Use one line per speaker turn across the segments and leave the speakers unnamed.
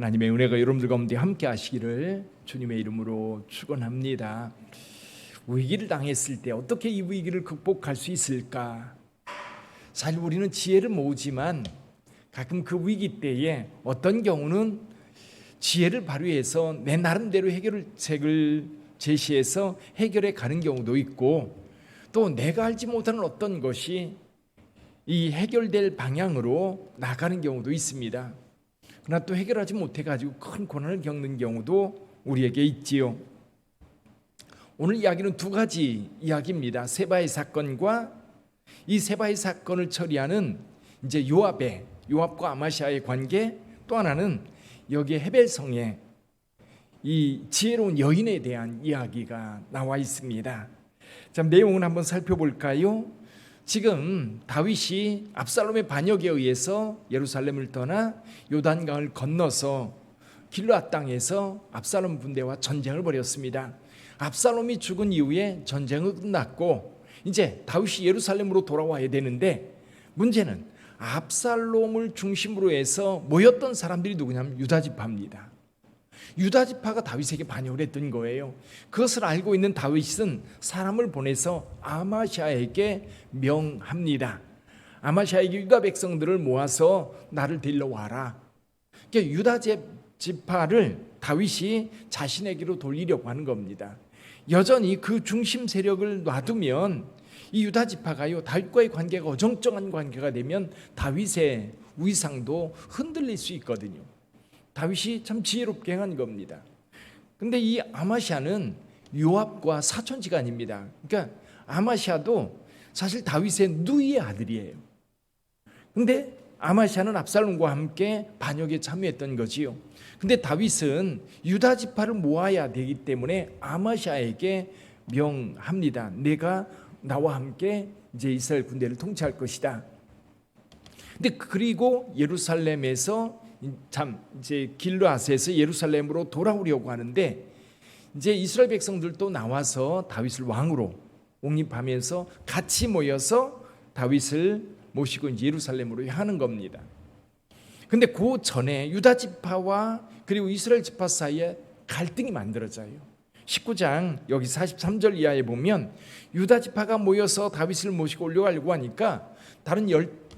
하나님의 은혜가 여러분들 가운데 함께 하시기를 주님의 이름으로 축원합니다. 위기를 당했을 때 어떻게 이 위기를 극복할 수 있을까? 사실 우리는 지혜를 모으지만 가끔 그 위기 때에 어떤 경우는 지혜를 발휘해서 내 나름대로 해결책을 제시해서 해결해 가는 경우도 있고 또 내가 알지 못하는 어떤 것이 이 해결될 방향으로 나가는 경우도 있습니다. 그러나 또 해결하지 못해 가지고 큰 고난을 겪는 경우도 우리에게 있지요. 오늘 이야기는 두 가지 이야기입니다. 세바의 사건과 이 세바의 사건을 처리하는 이제 요압의 요압과 아마시아의 관계 또 하나는 여기 헤벨성의 이 지혜로운 여인에 대한 이야기가 나와 있습니다. 자, 내용을 한번 살펴볼까요? 지금 다윗이 압살롬의 반역에 의해서 예루살렘을 떠나 요단강을 건너서 길르앗 땅에서 압살롬 군대와 전쟁을 벌였습니다. 압살롬이 죽은 이후에 전쟁은 끝났고 이제 다윗이 예루살렘으로 돌아와야 되는데 문제는 압살롬을 중심으로 해서 모였던 사람들이 누구냐면 유다 지파입니다. 유다 지파가 다윗에게 반역을 했던 거예요. 그것을 알고 있는 다윗은 사람을 보내서 아마샤에게 명합니다. 아마샤에게 유다 백성들을 모아서 나를 데리러 와라. 그러니까 유다 지파를 다윗이 자신에게로 돌리려고 하는 겁니다. 여전히 그 중심 세력을 놔두면 이 유다 지파가요 다윗과의 관계가 어정쩡한 관계가 되면 다윗의 위상도 흔들릴 수 있거든요. 다윗이 참 지혜롭게 행한 겁니다. 근데 이 아마샤는 요압과 사촌지간입니다. 그러니까 아마샤도 사실 다윗의 누이의 아들이에요. 근데 아마샤는 압살롬과 함께 반역에 참여했던 거지요. 근데 다윗은 유다 지파를 모아야 되기 때문에 아마샤에게 명합니다. 내가 나와 함께 이제 이스라엘 군대를 통치할 것이다. 근데 그리고 예루살렘에서 참 이제 길르앗에서 예루살렘으로 돌아오려고 하는데 이제 이스라엘 백성들도 나와서 다윗을 왕으로 옹립하면서 같이 모여서 다윗을 모시고 예루살렘으로 하는 겁니다. 근데 그 전에 유다 지파와 그리고 이스라엘 지파 사이에 갈등이 만들어져요. 19장 여기 43절 이하에 보면 유다 지파가 모여서 다윗을 모시고 올려가려고 하니까 다른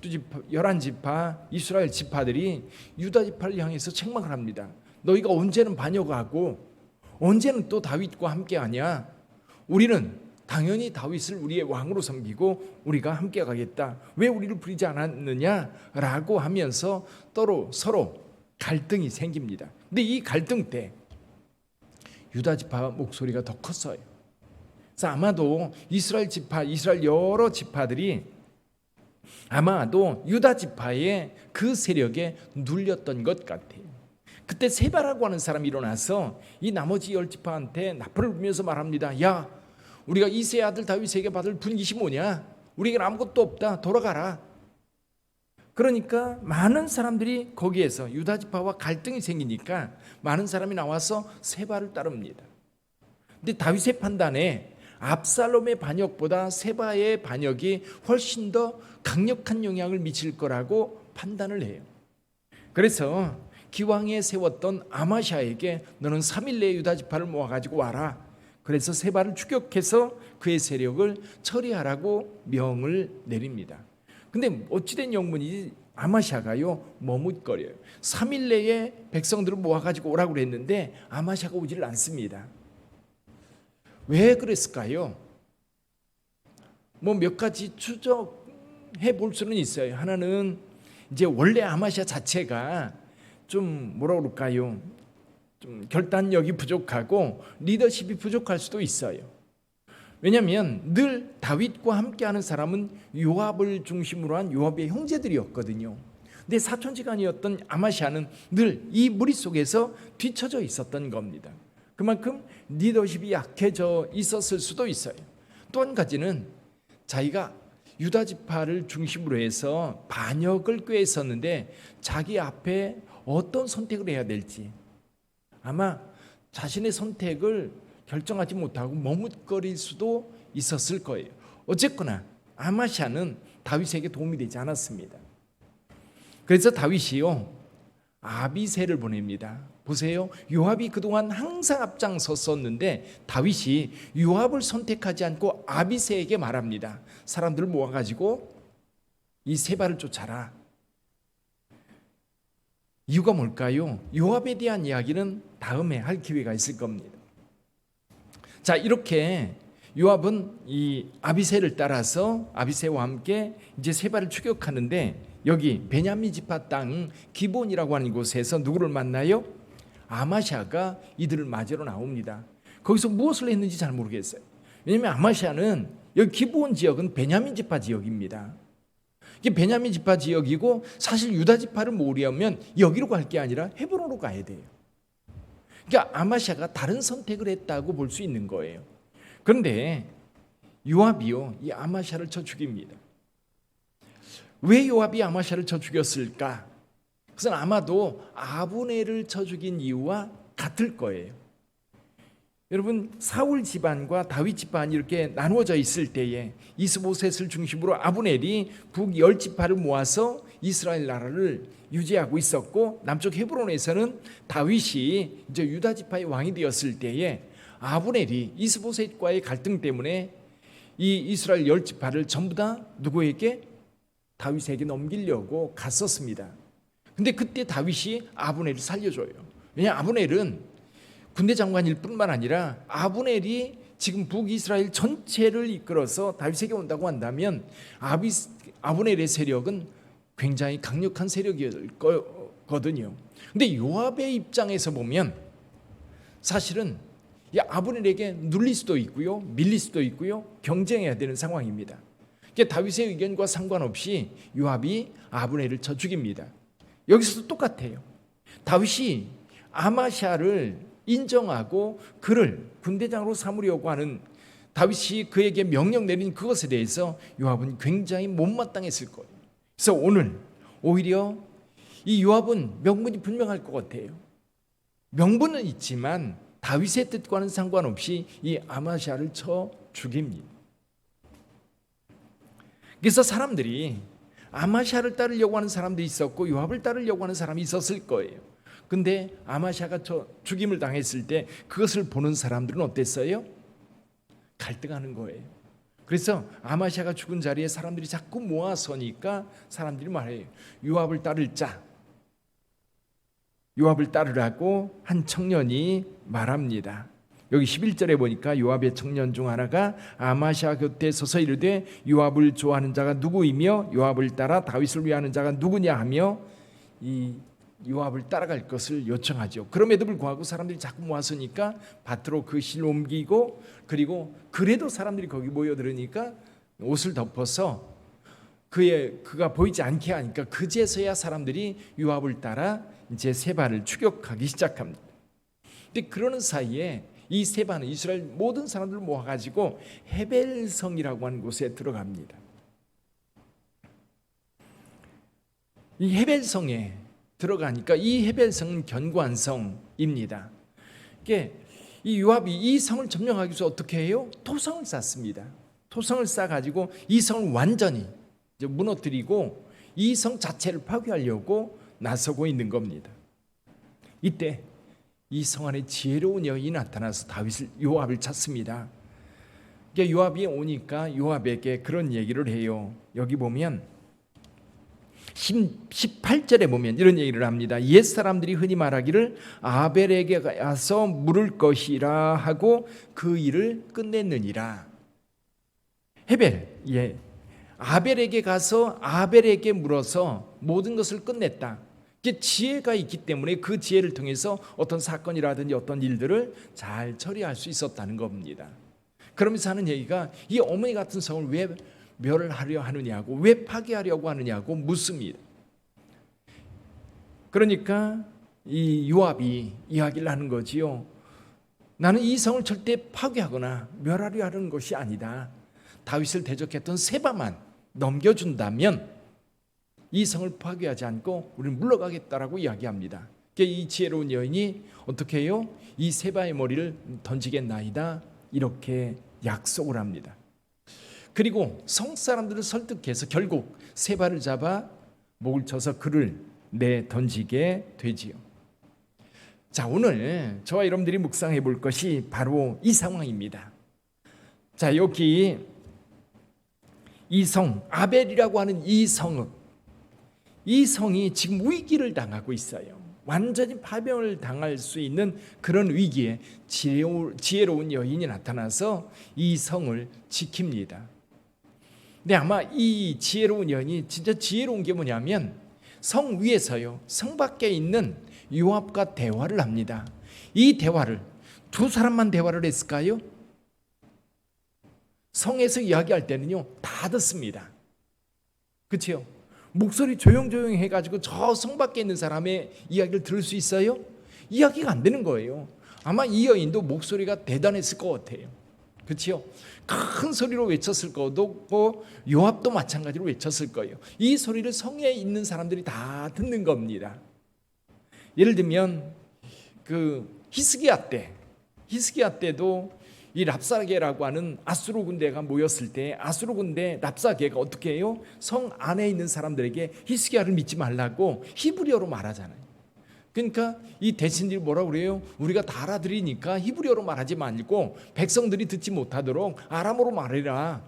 12지파, 11지파 이스라엘 지파들이 유다 지파를 향해서 책망을 합니다. 너희가 언제는 반역하고 언제는 또 다윗과 함께 하냐? 우리는 당연히 다윗을 우리의 왕으로 섬기고 우리가 함께 가겠다. 왜 우리를 부리지 않았느냐라고 하면서 서로 서로 갈등이 생깁니다. 근데 이 갈등 때 유다 지파 목소리가 더 컸어요. 그래서 아마도 이스라엘 지파, 이스라엘 여러 지파들이 아마도 유다 지파의 그 세력에 눌렸던 것 같아요. 그때 세바라고 하는 사람이 일어나서 이 나머지 열 지파한테 나팔을 불면서 말합니다. 야, 우리가 이세 아들 다윗에게 받을 분깃이 뭐냐? 우리에게 아무것도 없다. 돌아가라. 그러니까 많은 사람들이 거기에서 유다 지파와 갈등이 생기니까 많은 사람이 나와서 세바를 따릅니다. 근데 다윗의 판단에 압살롬의 반역보다 세바의 반역이 훨씬 더 강력한 영향을 미칠 거라고 판단을 해요. 그래서 기왕에 세웠던 아마샤에게 너는 3일 내에 유다 지파를 모아 가지고 와라. 그래서 세바를 추격해서 그의 세력을 처리하라고 명을 내립니다. 근데 어찌된 영문이 아마샤가요 머뭇거려요. 3일 내에 백성들을 모아 가지고 오라고 그랬는데 아마샤가 오지를 않습니다. 왜 그랬을까요? 뭐 몇 가지 추적해 볼 수는 있어요. 하나는 이제 원래 아마샤 자체가 좀 뭐라 그럴까요? 좀 결단력이 부족하고 리더십이 부족할 수도 있어요. 왜냐하면 늘 다윗과 함께하는 사람은 요압을 중심으로 한 요압의 형제들이었거든요. 근데 사촌지간이었던 아마샤는 늘 이 무리 속에서 뒤처져 있었던 겁니다. 그만큼 리더십이 약해져 있었을 수도 있어요. 또 한 가지는 자기가 유다 지파를 중심으로 해서 반역을 꾀했었는데 자기 앞에 어떤 선택을 해야 될지 아마 자신의 선택을 결정하지 못하고 머뭇거릴 수도 있었을 거예요. 어쨌거나 아마샤는 다윗에게 도움이 되지 않았습니다. 그래서 다윗이요 아비새를 보냅니다. 보세요. 요압이 그동안 항상 앞장섰었는데 다윗이 요압을 선택하지 않고 아비새에게 말합니다. 사람들을 모아 가지고 이 세바를 쫓아라. 이유가 뭘까요? 요압에 대한 이야기는 다음에 할 기회가 있을 겁니다. 자, 이렇게 요압은 이 아비새를 따라서 아비새와 함께 이제 세바를 추격하는데 여기 베냐민 지파 땅 기본이라고 하는 곳에서 누구를 만나요? 아마샤가 이들을 맞으러 나옵니다. 거기서 무엇을 했는지 잘 모르겠어요. 왜냐하면 아마샤는 여기 기본 지역은 베냐민 지파 지역입니다. 이게 베냐민 지파 지역이고 사실 유다 지파를 모으려면 여기로 갈 게 아니라 헤브론으로 가야 돼요. 그러니까 아마샤가 다른 선택을 했다고 볼 수 있는 거예요. 그런데 요압이요 이 아마샤를 쳐 죽입니다. 왜 요압이 아마샤를 쳐 죽였을까? 그것은 아마도 아브네를 쳐 죽인 이유와 같을 거예요. 여러분 사울 집안과 다윗 집안이 이렇게 나누어져 있을 때에 이스보셋을 중심으로 아브넬이 북 열 지파를 모아서 이스라엘 나라를 유지하고 있었고 남쪽 헤브론에서는 다윗이 이제 유다 지파의 왕이 되었을 때에 아브넬이 이스보셋과의 갈등 때문에 이 이스라엘 열 지파를 전부 다 누구에게 다윗에게 넘기려고 갔었습니다. 근데 그때 다윗이 아브넬을 살려줘요. 왜냐 아브넬은 군대 장관일 뿐만 아니라 아브넬이 지금 북이스라엘 전체를 이끌어서 다윗에게 온다고 한다면 아비, 아브넬의 세력은 굉장히 강력한 세력일 거거든요. 근데 요압의 입장에서 보면 사실은 이 아브넬에게 눌릴 수도 있고요, 밀릴 수도 있고요, 경쟁해야 되는 상황입니다. 그러니까 다윗의 의견과 상관없이 요압이 아브넬을 쳐 죽입니다. 여기서도 똑같아요. 다윗이 아마샤를 인정하고 그를 군대장으로 삼으려고 하는 다윗이 그에게 명령 내린 그것에 대해서 요압은 굉장히 못마땅했을 거예요. 그래서 오늘 오히려 이 요압은 명분이 분명할 것 같아요. 명분은 있지만 다윗의 뜻과는 상관없이 이 아마샤를 쳐 죽입니다. 그래서 사람들이 아마샤를 따르려고 하는 사람도 있었고 요압을 따르려고 하는 사람이 있었을 거예요. 근데 아마샤가 저 죽임을 당했을 때 그것을 보는 사람들은 어땠어요? 갈등하는 거예요. 그래서 아마샤가 죽은 자리에 사람들이 자꾸 모아서니까 사람들이 말해요. 요압을 따를 자. 요압을 따르라고 한 청년이 말합니다. 여기 11절에 보니까 요압의 청년 중 하나가 아마샤 곁에 서서 이르되 요압을 좋아하는 자가 누구이며 요압을 따라 다윗을 위하는 자가 누구냐 하며 이 요압을 따라갈 것을 요청하죠. 그럼에도 불구하고 사람들이 자꾸 모았으니까 밭으로 그 실을 옮기고 그리고 그래도 사람들이 거기 모여들으니까 옷을 덮어서 그의 그가 보이지 않게 하니까 그제서야 사람들이 요압을 따라 이제 세바를 추격하기 시작합니다. 근데 그러는 사이에 이 세바는 이스라엘 모든 사람들을 모아가지고 헤벨성이라고 하는 곳에 들어갑니다. 이 헤벨성에 들어가니까 이 헤벨성은 견고한 성입니다. 이게 이 요압이 이 성을 점령하기 위해서 어떻게 해요? 토성을 쌓습니다. 토성을 쌓아 가지고 이 성을 완전히 무너뜨리고 이 성 자체를 파괴하려고 나서고 있는 겁니다. 이때 이 성 안에 지혜로운 여인이 나타나서 다윗을 요압을 찾습니다. 요압이 오니까 요압에게 그런 얘기를 해요. 여기 보면 18절에 보면 이런 얘기를 합니다. 옛 사람들이 흔히 말하기를 아벨에게 가서 물을 것이라 하고 그 일을 끝냈느니라. 헤벨, 예. 아벨에게 가서 아벨에게 물어서 모든 것을 끝냈다. 지혜가 있기 때문에 그 지혜를 통해서 어떤 사건이라든지 어떤 일들을 잘 처리할 수 있었다는 겁니다. 그러면서 하는 얘기가 이 어머니 같은 성을 왜 멸하려 하느냐고 왜 파괴하려고 하느냐고 묻습니다. 그러니까 이 요압이 이야기를 하는 거지요. 나는 이 성을 절대 파괴하거나 멸하려 하는 것이 아니다. 다윗을 대적했던 세바만 넘겨준다면 이 성을 파괴하지 않고 우리는 물러가겠다라고 이야기합니다. 이 지혜로운 여인이 어떻게 해요? 이 세바의 머리를 던지겠나이다 이렇게 약속을 합니다. 그리고 성 사람들을 설득해서 결국 세바를 잡아 목을 쳐서 그를 내 던지게 되지요. 자, 오늘 저와 여러분들이 묵상해 볼 것이 바로 이 상황입니다. 자, 여기 이 성, 아벨이라고 하는 이 성읍, 이 성이 지금 위기를 당하고 있어요. 완전히 파병을 당할 수 있는 그런 위기에 지혜로운 여인이 나타나서 이 성을 지킵니다. 근데 아마 이 지혜로운 여인이 진짜 지혜로운 게 뭐냐면 성 위에서요, 성 밖에 있는 요압과 대화를 합니다. 이 대화를 두 사람만 대화를 했을까요? 성에서 이야기할 때는요, 다 듣습니다. 그렇죠? 목소리 조용조용 해가지고 저 성 밖에 있는 사람의 이야기를 들을 수 있어요? 이야기가 안 되는 거예요. 아마 이 여인도 목소리가 대단했을 것 같아요. 그렇죠? 큰 소리로 외쳤을 거고 요압도 마찬가지로 외쳤을 거예요. 이 소리를 성에 있는 사람들이 다 듣는 겁니다. 예를 들면 그 히스기야 때 히스기야 때도 이 랍사게라고 하는 아수르 군대가 모였을 때 아수르 군대 랍사게가 어떻게 해요? 성 안에 있는 사람들에게 히스기야를 믿지 말라고 히브리어로 말하잖아요. 그러니까 이 대신들이 뭐라 그래요? 우리가 다 알아들으니까 히브리어로 말하지 말고 백성들이 듣지 못하도록 아람어로 말해라.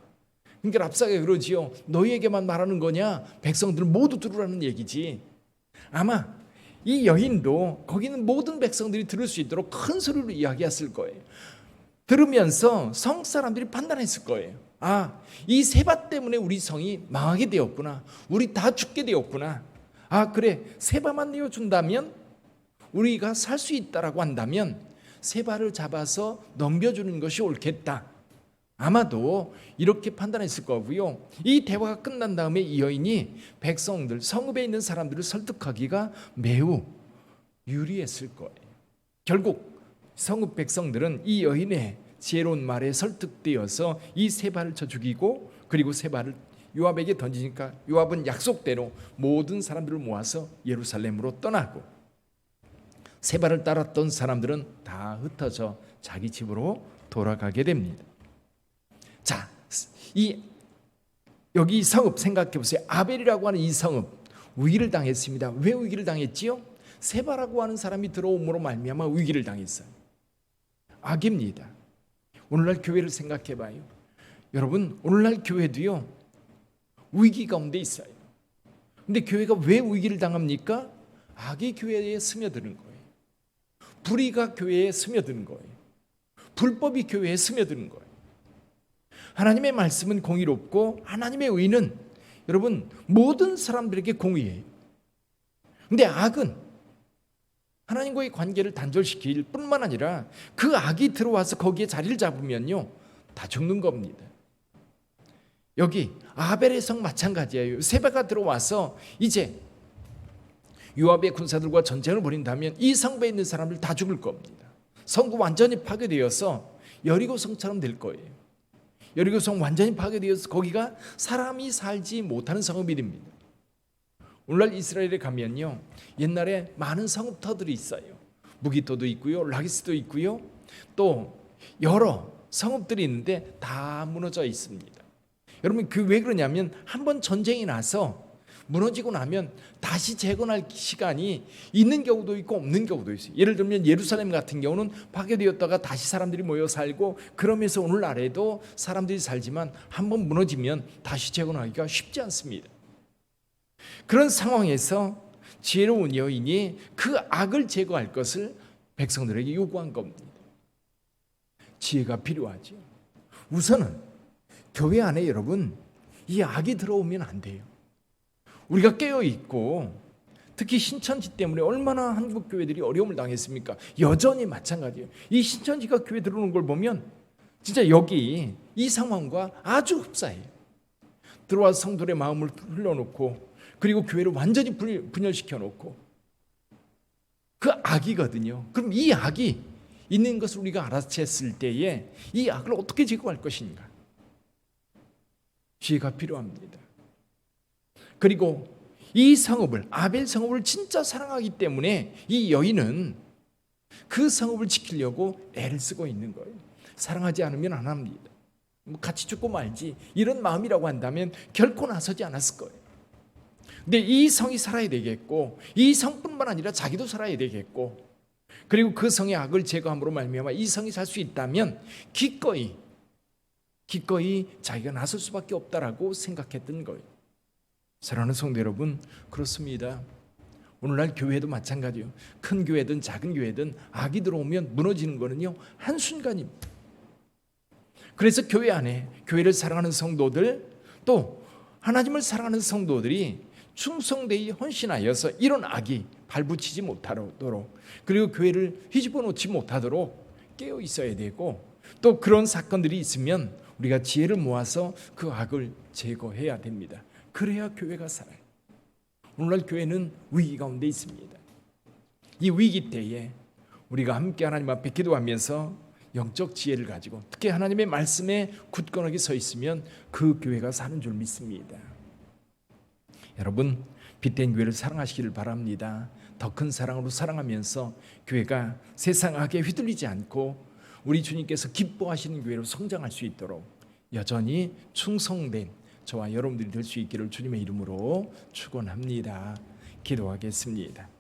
그러니까 랍사게 그러지요. 너희에게만 말하는 거냐? 백성들 모두 들으라는 얘기지. 아마 이 여인도 거기는 모든 백성들이 들을 수 있도록 큰 소리로 이야기했을 거예요. 들으면서 성 사람들이 판단했을 거예요. 아, 이 세바 때문에 우리 성이 망하게 되었구나. 우리 다 죽게 되었구나. 아, 그래. 세바만 내어준다면 우리가 살 수 있다라고 한다면 세바를 잡아서 넘겨주는 것이 옳겠다. 아마도 이렇게 판단했을 거고요. 이 대화가 끝난 다음에 이 여인이 백성들, 성읍에 있는 사람들을 설득하기가 매우 유리했을 거예요. 결국 성읍 백성들은 이 여인의 지혜로운 말에 설득되어서 이 세바를 쳐 죽이고 그리고 세바를 요압에게 던지니까 요압은 약속대로 모든 사람들을 모아서 예루살렘으로 떠나고 세바를 따랐던 사람들은 다 흩어져 자기 집으로 돌아가게 됩니다. 자, 이 여기 성읍 생각해 보세요. 아벨이라고 하는 이 성읍 위기를 당했습니다. 왜 위기를 당했지요? 세바라고 하는 사람이 들어옴으로 말미암아 위기를 당했어요. 악입니다. 오늘날 교회를 생각해 봐요. 여러분, 오늘날 교회도요. 위기 가운데 있어요. 근데 교회가 왜 위기를 당합니까? 악이 교회에 스며드는 거예요. 불의가 교회에 스며드는 거예요. 불법이 교회에 스며드는 거예요. 하나님의 말씀은 공의롭고 하나님의 의는 여러분 모든 사람들에게 공의해요. 근데 악은 하나님과의 관계를 단절시킬 뿐만 아니라 그 악이 들어와서 거기에 자리를 잡으면요 다 죽는 겁니다. 여기 아벨의 성 마찬가지예요. 세바가 들어와서 이제 요압의 군사들과 전쟁을 벌인다면 이 성배에 있는 사람들 다 죽을 겁니다. 성구 완전히 파괴되어서 여리고 성처럼 될 거예요. 여리고 성 완전히 파괴되어서 거기가 사람이 살지 못하는 성읍이 됩니다. 오늘날 이스라엘에 가면요. 옛날에 많은 성읍터들이 있어요. 무기토도 있고요. 라기스도 있고요. 또 여러 성읍들이 있는데 다 무너져 있습니다. 여러분 그 왜 그러냐면 한 번 전쟁이 나서 무너지고 나면 다시 재건할 시간이 있는 경우도 있고 없는 경우도 있어요. 예를 들면 예루살렘 같은 경우는 파괴되었다가 다시 사람들이 모여 살고 그러면서 오늘날에도 사람들이 살지만 한 번 무너지면 다시 재건하기가 쉽지 않습니다. 그런 상황에서 지혜로운 여인이 그 악을 제거할 것을 백성들에게 요구한 겁니다. 지혜가 필요하죠. 우선은 교회 안에 여러분 이 악이 들어오면 안 돼요. 우리가 깨어 있고 특히 신천지 때문에 얼마나 한국 교회들이 어려움을 당했습니까? 여전히 마찬가지예요. 이 신천지가 교회 들어오는 걸 보면 진짜 여기 이 상황과 아주 흡사해요. 들어와서 성도의 마음을 흘려놓고 그리고 교회를 완전히 분열시켜 놓고 그 악이거든요. 그럼 이 악이 있는 것을 우리가 알아챘을 때에 이 악을 어떻게 제거할 것인가? 지혜가 필요합니다. 그리고 이 성읍을 아벨 성읍을 진짜 사랑하기 때문에 이 여인은 그 성읍을 지키려고 애를 쓰고 있는 거예요. 사랑하지 않으면 안 합니다. 뭐 같이 죽고 말지 이런 마음이라고 한다면 결코 나서지 않았을 거예요. 근데 이 성이 살아야 되겠고 이 성뿐만 아니라 자기도 살아야 되겠고 그리고 그 성의 악을 제거함으로 말미암아 이 성이 살 수 있다면 기꺼이 기꺼이 자기가 나설 수밖에 없다라고 생각했던 거예요. 사랑하는 성도 여러분 그렇습니다. 오늘날 교회도 마찬가지예요. 큰 교회든 작은 교회든 악이 들어오면 무너지는 거는요 한 순간입니다. 그래서 교회 안에 교회를 사랑하는 성도들 또 하나님을 사랑하는 성도들이 충성되이 헌신하여서 이런 악이 발붙이지 못하도록 그리고 교회를 휘집어 놓지 못하도록 깨어 있어야 되고 또 그런 사건들이 있으면 우리가 지혜를 모아서 그 악을 제거해야 됩니다. 그래야 교회가 살아요. 오늘날 교회는 위기 가운데 있습니다. 이 위기 때에 우리가 함께 하나님 앞에 기도하면서 영적 지혜를 가지고 특히 하나님의 말씀에 굳건하게 서 있으면 그 교회가 사는 줄 믿습니다. 여러분 빛된 교회를 사랑하시기를 바랍니다. 더 큰 사랑으로 사랑하면서 교회가 세상 악에 휘둘리지 않고 우리 주님께서 기뻐하시는 교회로 성장할 수 있도록 여전히 충성된 저와 여러분들이 될 수 있기를 주님의 이름으로 축원합니다. 기도하겠습니다.